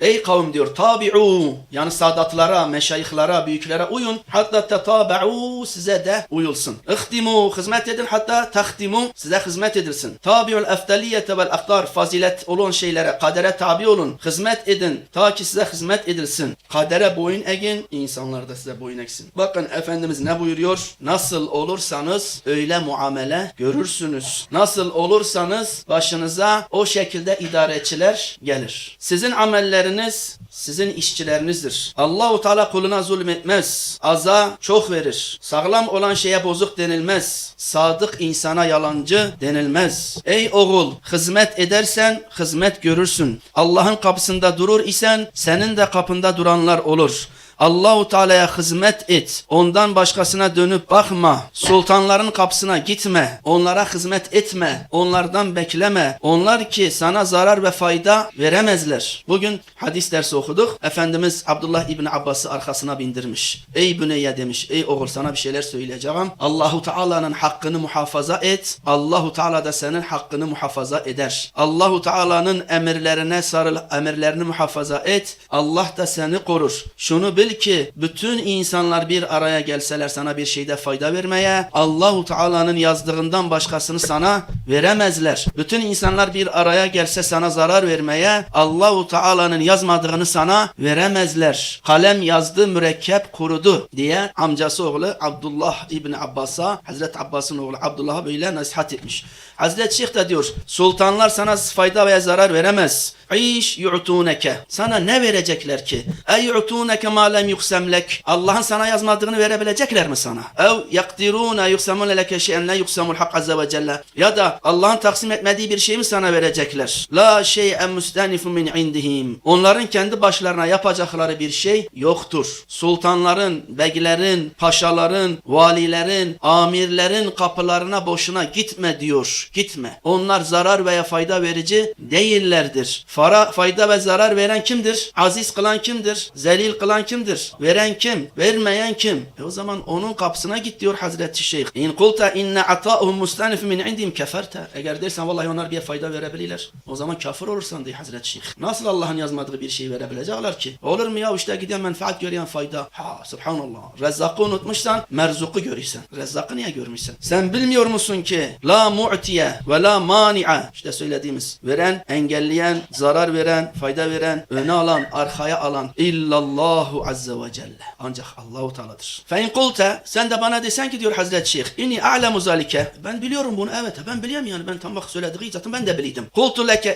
Ey kavim diyor tabi'u yani sadatlara, meşayihlara, büyüklere uyun. Hatta tetaba'u size de uyulsun. İhtimu hizmet edin hatta tahtimu size hizmet edilsin. Tabi'ul eftaliyete vel aktar fazilet olan şeylere, kadere tabi olun. Hizmet edin ta ki size hizmet edilsin. Kadere boyun eğin, insanlar da size boyun eksin. Bakın Efendimiz ne buyuruyor? Nasıl olursanız öyle muamele görürsünüz. Nasıl olursanız başınıza o şekilde idareçiler gelir. Sizin amelleriniz sizin işçilerinizdir. Allahu Teala kuluna zulmetmez. Aza çok verir. Sağlam olan şeye bozuk denilmez. Sadık insana yalancı denilmez. Ey oğul hizmet edersen hizmet görürsün. Allah'ın kapısında durur isen senin de kapında duranlar olur. Allahu Teala'ya hizmet et. Ondan başkasına dönüp bakma. Sultanların kapısına gitme. Onlara hizmet etme. Onlardan bekleme. Onlar ki sana zarar ve fayda veremezler. Bugün hadis dersi okuduk. Efendimiz Abdullah İbni Abbas'ı arkasına bindirmiş. Ey büneyye demiş. Ey oğul sana bir şeyler söyleyeceğim. Allahu Teala'nın hakkını muhafaza et. Allahu Teala da senin hakkını muhafaza eder. Allahu Teala'nın emirlerine sarıl, emirlerini muhafaza et. Allah da seni korur. Şunu bil ki bütün insanlar bir araya gelseler sana bir şeyde fayda vermeye Allahu Teala'nın yazdığından başkasını sana veremezler. Bütün insanlar bir araya gelse sana zarar vermeye Allahu Teala'nın yazmadığını sana veremezler. Kalem yazdı mürekkep kurudu diye amcası oğlu Abdullah İbni Abbas'a Hazreti Abbas'ın oğlu Abdullah'a böyle nasihat etmiş. Hazreti Şeyh de diyor sultanlar sana fayda veya zarar veremez. İş yu'tuneke. Sana ne verecekler ki? Ey yu'tuneke ma lem yuksemlek. Allah'ın sana yazmadığını verebilecekler mi sana? Ev yakdirune yuksemune leke şeyen la yuksemul hak azze ve celle. Ya da Allah'ın taksim etmediği bir şey mi sana verecekler? La şey'en müstenifun min indihim. Onların kendi başlarına yapacakları bir şey yoktur. Sultanların, beylerin, paşaların, valilerin, amirlerin kapılarına boşuna gitme diyor. Gitme. Onlar zarar veya fayda verici değillerdir. Fara, fayda ve zarar veren kimdir? Aziz kılan kimdir? Zelil kılan kimdir? Veren kim? Vermeyen kim? E o zaman onun kapısına git diyor Hazreti Şeyh. İn kulta inne ata'uhum mustanif min indim keferte. Eğer dersen vallahi onlar bir fayda verebilirler. O zaman kafir olursan diye Hazreti Şeyh. Nasıl Allah'ın yazmadığı bir şey verebilecekler ki? Olur mu ya işte giden menfaat gören fayda. Ha subhanallah. Rezzakı unutmuşsan merzuku görürsen. Rezzakı niye görmüşsen? Sen bilmiyor musun ki la mu'tiye ve la mani'a işte söylediğimiz veren, engelleyen, zarar veren, fayda veren, öne alan, arkaya alan illallahu azze ve celle. Ancak Allahu Teala'dır. Fe in kulte sen de bana desen ki diyor Hazreti Şeyh inni a'lemu zalike. Ben biliyorum bunu evet ben biliyorum yani ben tam bak söylediği zaten ben de biliydim. Kultu leke